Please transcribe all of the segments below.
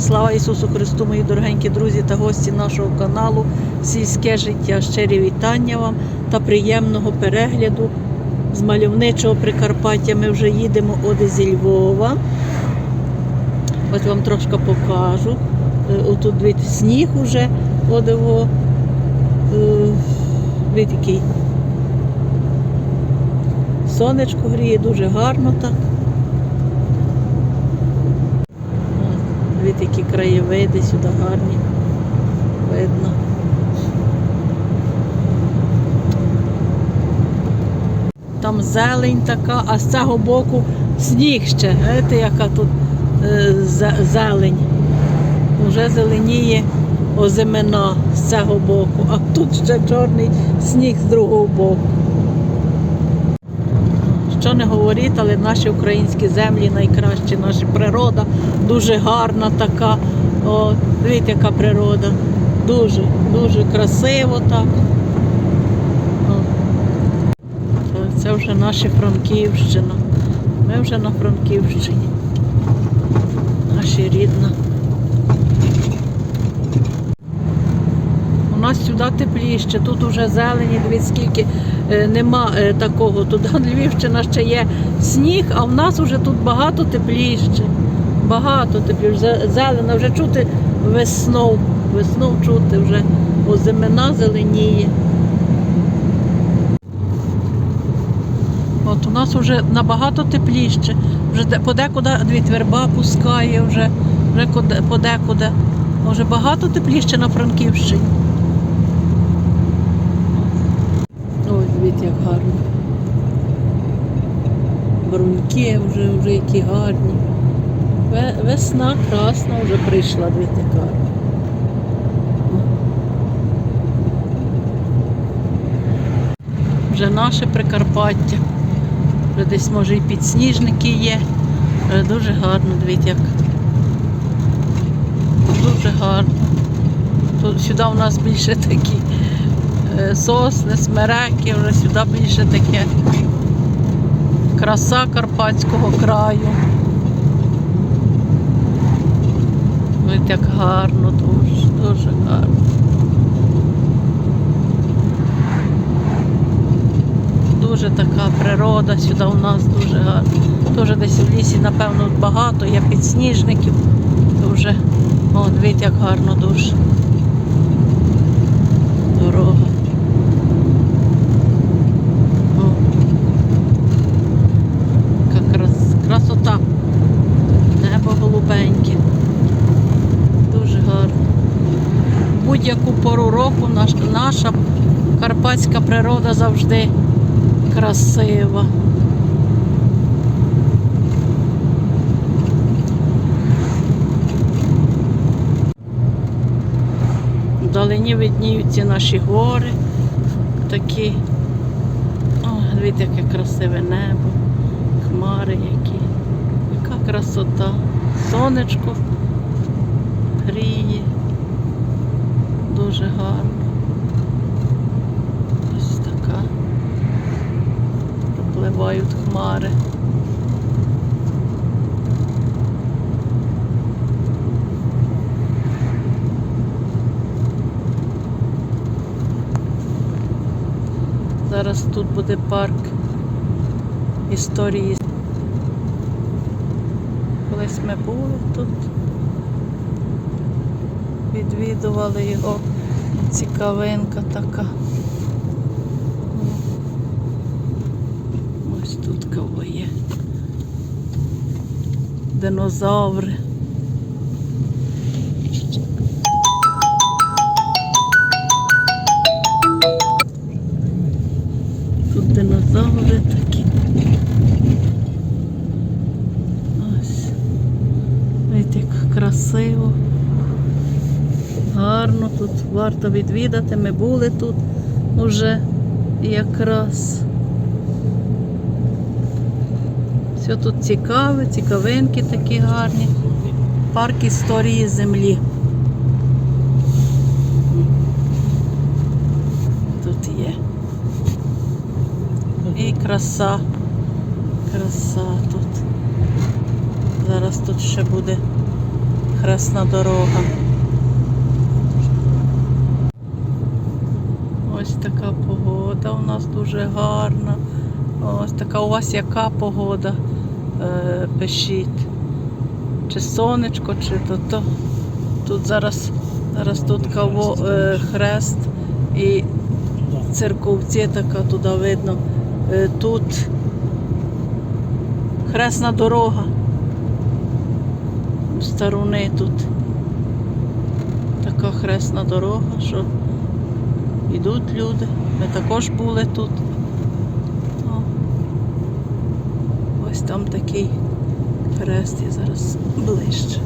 Слава Ісусу Христу, мої дорогенькі друзі та гості нашого каналу Сільське життя. Щирі вітання вам та приємного перегляду з мальовничого Прикарпаття. Ми вже їдемо от зі Львова. Ось вам трошки покажу. Е, Отут дивіться, сніг уже його. е, який. Сонечко гріє, дуже гарно так. Дивіться, які краєвиди сюди гарні. Видно. Там зелень така, а з цього боку сніг ще. Знаєте, яка тут е, зелень. Вже зеленіє озимина з цього боку, а тут ще чорний сніг з другого боку. Що не говоріть, але наші українські землі найкращі, наша природа дуже гарна така. О, дивіться, яка природа. Дуже, дуже красиво так. О. Це вже наша Франківщина. Ми вже на Франківщині. Наша рідна. У нас сюди тепліше, тут вже зелені, дивіться, скільки нема е, такого. Тут Львівщина ще є сніг, а в нас вже тут багато тепліше. Багато тепліше. Зе- Зелена, вже чути весну. Весну чути вже. Озимина зеленіє. От у нас вже набагато тепліше. Вже подекуди дивіться, верба пускає, вже, вже подекуди. Може багато тепліше на Франківщині. Ой, як гарно. Бруньки вже, вже які гарні. Весна красна вже прийшла, дивіться, яка. Вже наше Прикарпаття. Вже десь може і підсніжники є. Вже дуже гарно, дивіться, як. Дуже гарно. Сюди у нас більше такі сосни, смереки, вже сюди більше таке краса Карпатського краю. Ой, як гарно, дуже, дуже гарно. Дуже така природа сюди у нас дуже гарна. Теж десь в лісі, напевно, багато, є підсніжників. Дуже, о, дивіться, як гарно дуже. Дорога. О. Яка крас, красота. Небо голубеньке. Дуже гарно. Будь-яку пору року наш, наша карпатська природа завжди красива. Вдалині видніються наші гори такі. О, дивіться, яке красиве небо, хмари які. Яка красота. Сонечко гріє. Дуже гарно. Ось така. Пропливають хмари. Зараз тут буде парк історії. Колись ми були тут, відвідували його. Цікавинка така. Ось тут кого є. Динозаври. Тут динозаври такі. Ось. Видите, як красиво. Гарно тут варто відвідати. Ми були тут уже якраз. Все тут цікаве, цікавинки такі гарні. Парк історії землі. Тут є. І краса. Краса тут. Зараз тут ще буде хресна дорога. Ось така погода у нас дуже гарна. Ось така у вас яка погода? Е, пишіть. Чи сонечко, чи то то. Тут зараз, зараз тут каво, е, хрест і церковці така туди видно. Е, тут хресна дорога. Старуни тут така хресна дорога, що йдуть люди. Ми також були тут. О. Ось там такий хрест і зараз ближче.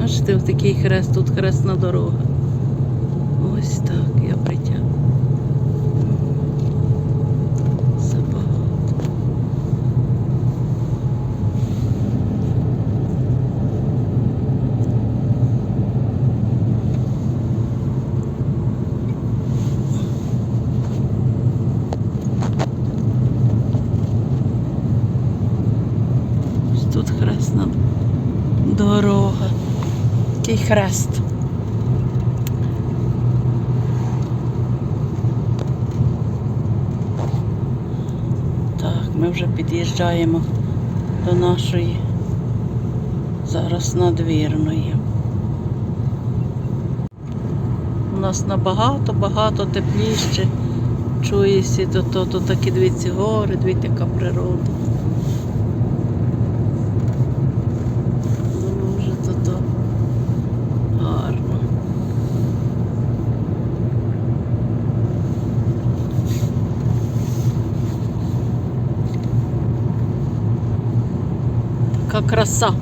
Бачите, ось такий хрест, тут хресна дорога. Ось так я притягну. Забагато. Ось Хресна дорога. Такий хрест. Так, ми вже під'їжджаємо до нашої зараз надвірної. У нас набагато-багато тепліше. Чуєся, то, то, то такі дивіться гори, дивіться, яка природа. Дуже то то гарно. Така краса.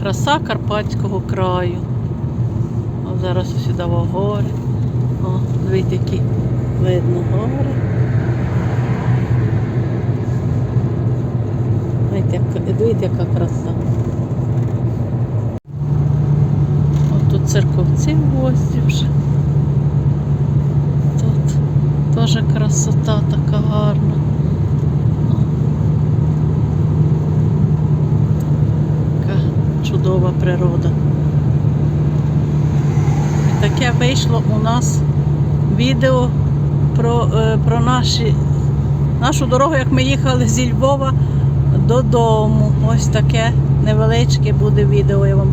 Краса Карпатського краю. А зараз сюди гори. О, дивіться, які видно гори. Яка- Дивіться, яка краса. От тут церковці в гості вже. Тут теж красота така гарна. О. Така чудова природа. Таке вийшло у нас відео про, е, про наші, нашу дорогу, як ми їхали зі Львова додому. Ось таке невеличке буде відео. Я вам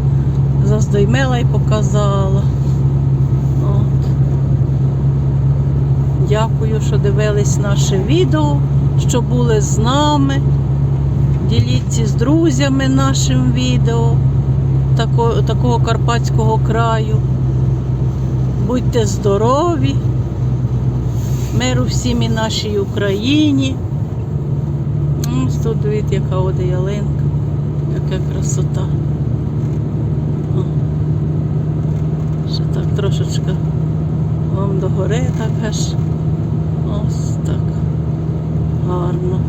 заздоймила і показала. От. Дякую, що дивились наше відео, що були з нами. Діліться з друзями нашим відео тако, такого карпатського краю. Будьте здорові, миру всім і нашій Україні. Ось тут дивіться, яка оде ялинка, яка красота. Ще так трошечки вам до гори так аж. Ось так. Гарно.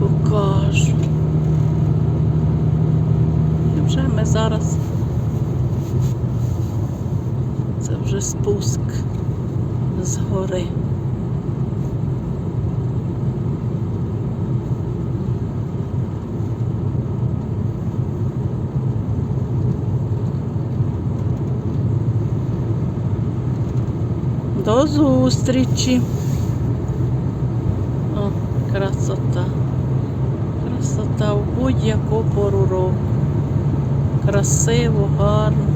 Покажу. І вже ми зараз. Це вже спуск з гори. До зустрічі. О, красота. Красота в будь-яку пору року. Красиво, гарно.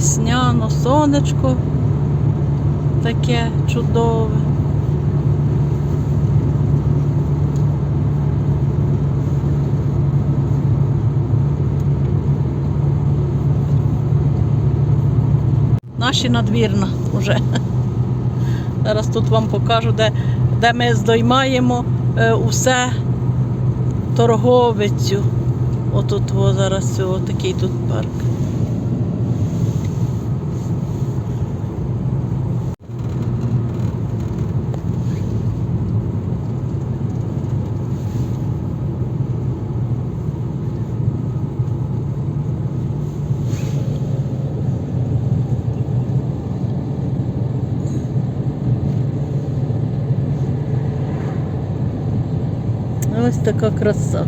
Весняно, сонечко таке чудове. Наші надвірна вже. Зараз тут вам покажу, де, де ми здоймаємо е, усе торговицю. Отут о, зараз о, такий тут парк. Ось така краса.